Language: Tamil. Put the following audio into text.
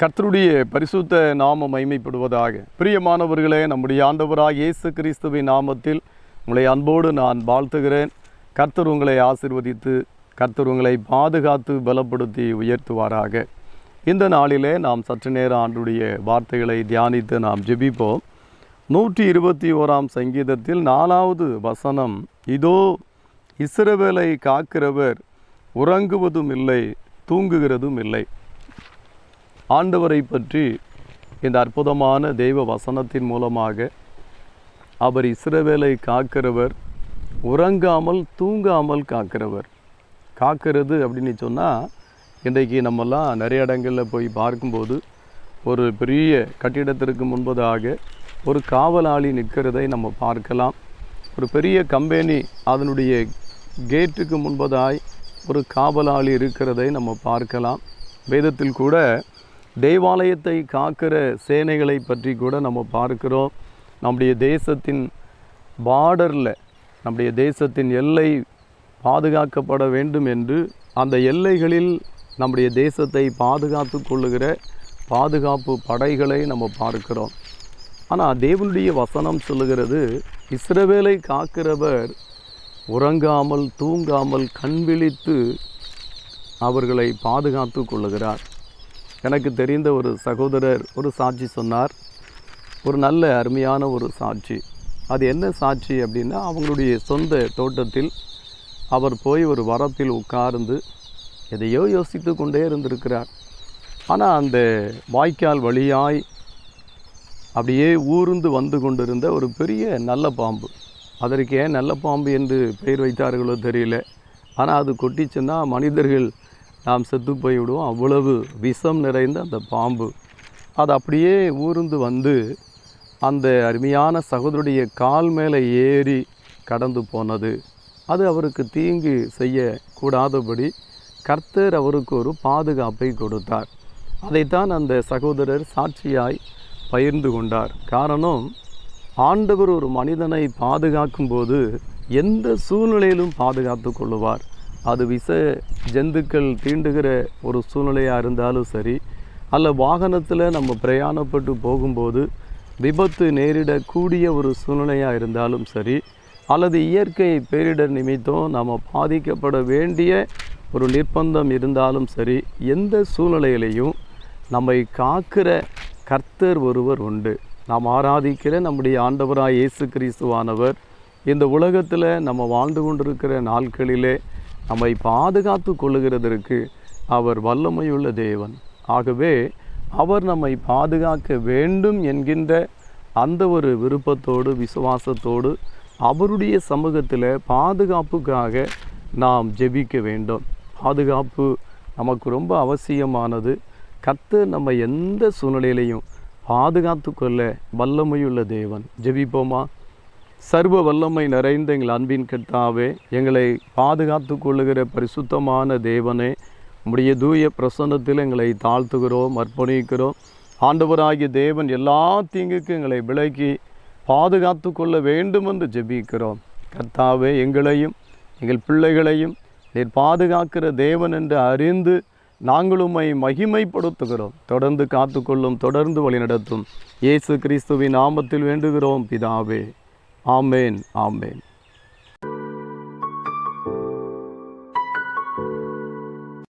கர்த்தருடைய பரிசுத்த நாமம் மைமைப்படுவதாக பிரியமானவர்களே நம்முடைய ஆண்டவராக இயேசு கிறிஸ்துவின் நாமத்தில் உங்களை அன்போடு நான் வாழ்த்துகிறேன். கர்த்தர் உங்களை ஆசிர்வதித்து கர்த்தர் உங்களை பாதுகாத்து பலப்படுத்தி உயர்த்துவாராக. இந்த நாளிலே நாம் சற்று நேரம் ஆண்டுடைய வார்த்தைகளை தியானித்து நாம் ஜெபிப்போம். நூற்றி இருபத்தி ஓராம் சங்கீதத்தில் நாலாவது வசனம் இதோ இஸ்ரவேலை காக்கிறவர் உறங்குவதும் இல்லை தூங்குகிறதும் இல்லை. ஆண்டவரை பற்றி இந்த அற்புதமான தெய்வ வசனத்தின் மூலமாக அவர் இஸ்ரவேலை காக்கிறவர் உறங்காமல் தூங்காமல் காக்கிறவர். காக்கிறது அப்படின்னு சொன்னால் இன்றைக்கு நம்மெல்லாம் நிறைய இடங்களில் போய் பார்க்கும்போது ஒரு பெரிய கட்டிடத்திற்கு முன்பதாக ஒரு காவலாளி நிற்கிறதை நம்ம பார்க்கலாம். ஒரு பெரிய கம்பெனி அதனுடைய கேட்டுக்கு முன்பதாய் ஒரு காவலாளி இருக்கிறதை நம்ம பார்க்கலாம். வேதத்தில் கூட தேவாலயத்தை காக்கிற சேனைகளை பற்றி கூட நம்ம பார்க்கிறோம். நம்முடைய தேசத்தின் பார்டரில் நம்முடைய தேசத்தின் எல்லை பாதுகாக்கப்பட வேண்டும் என்று அந்த எல்லைகளில் நம்முடைய தேசத்தை பாதுகாத்து கொள்ளுகிற பாதுகாப்பு படைகளை நம்ம பார்க்கிறோம். ஆனால் தேவனுடைய வசனம் சொல்லுகிறது இஸ்ரவேலை காக்கிறவர் உறங்காமல் தூங்காமல் கண் விழித்து அவர்களை பாதுகாத்து கொள்ளுகிறார். எனக்கு தெரிந்த ஒரு சகோதரர் ஒரு சாட்சி சொன்னார். ஒரு நல்ல அருமையான ஒரு சாட்சி. அது என்ன சாட்சி அப்படின்னா அவங்களுடைய சொந்த தோட்டத்தில் அவர் போய் ஒரு வரப்பில் உட்கார்ந்து எதையோ யோசித்து கொண்டே இருந்திருக்கிறார். ஆனால் அந்த வாய்க்கால் வழியாய் அப்படியே ஊர்ந்து வந்து கொண்டிருந்த ஒரு பெரிய நல்ல பாம்பு. அதற்கு ஏன் நல்ல பாம்பு என்று பெயர் வைத்தார்களோ தெரியல. ஆனால் அது கொட்டிச்சுன்னா மனிதர்கள் நாம் செத்து போய்விடுவோம். அவ்வளவு விஷம் நிறைந்த அந்த பாம்பு. அது அப்படியே ஊர்ந்து வந்து அந்த அருமையான சகோதரருடைய கால் மேலே ஏறி கடந்து போனது. அது அவருக்கு தீங்கு செய்ய கூடாதபடி கர்த்தர் அவருக்கு ஒரு பாதுகாப்பை கொடுத்தார். அதைத்தான் அந்த சகோதரர் சாட்சியாய் பகிர்ந்து கொண்டார். காரணம் ஆண்டவர் ஒரு மனிதனை பாதுகாக்கும் போது எந்த சூழ்நிலையிலும் பாதுகாத்து கொள்ளுவார். அது விஷ ஜந்துக்கள் தீண்டுகிற ஒரு சூழ்நிலையாக இருந்தாலும் சரி அல்ல வாகனத்தில் நம்ம பிரயாணப்பட்டு போகும்போது விபத்து நேரிடக்கூடிய ஒரு சூழ்நிலையாக இருந்தாலும் சரி அல்லது இயற்கை பேரிடர் நிமித்தம் நம்ம பாதிக்கப்பட வேண்டிய ஒரு நிர்பந்தம் இருந்தாலும் சரி எந்த சூழ்நிலையிலையும் நம்மை காக்கிற கர்த்தர் ஒருவர் உண்டு. நாம் ஆராதிக்கிற நம்முடைய ஆண்டவராக இயேசு கிறிஸ்துவானவர். இந்த உலகத்தில் நம்ம வாழ்ந்து கொண்டிருக்கிற நாட்களிலே நம்மை பாதுகாத்து கொள்ளுகிறதற்கு அவர் வல்லமையுள்ள தேவன். ஆகவே அவர் நம்மை பாதுகாக்க வேண்டும் என்கின்ற அந்த ஒரு விருப்பத்தோடு விசுவாசத்தோடு அவருடைய சமூகத்தில் பாதுகாப்புக்காக நாம் ஜெபிக்க வேண்டும். பாதுகாப்பு நமக்கு ரொம்ப அவசியமானது. கத்து நம்ம எந்த சூழ்நிலையிலையும் பாதுகாத்து கொள்ள வல்லமையுள்ள தேவன். ஜெபிப்போமா? சர்வ வல்லமை நிறைந்த எங்கள் அன்பின் கட்டாவே எங்களை பாதுகாத்து கொள்ளுகிற பரிசுத்தமான தேவனே உம்முடைய தூய பிரசன்னத்தில் எங்களை தாழ்த்துகிறோம் அர்ப்பணிக்கிறோம். ஆண்டவராகிய தேவன் எல்லா தீங்குக்கும் எங்களை விலக்கி பாதுகாத்து கொள்ள வேண்டும் என்று ஜெபிக்கிறோம். கர்த்தாவே எங்களையும் எங்கள் பிள்ளைகளையும் நீர் பாதுகாக்கிற தேவன் என்று அறிந்து நாங்களுமை மகிமைப்படுத்துகிறோம். தொடர்ந்து காத்துக்கொள்ளும் தொடர்ந்து வழிநடத்தும். இயேசு கிறிஸ்துவின் நாமத்தில் வேண்டுகிறோம் பிதாவே. ஆமேன் ஆமேன்.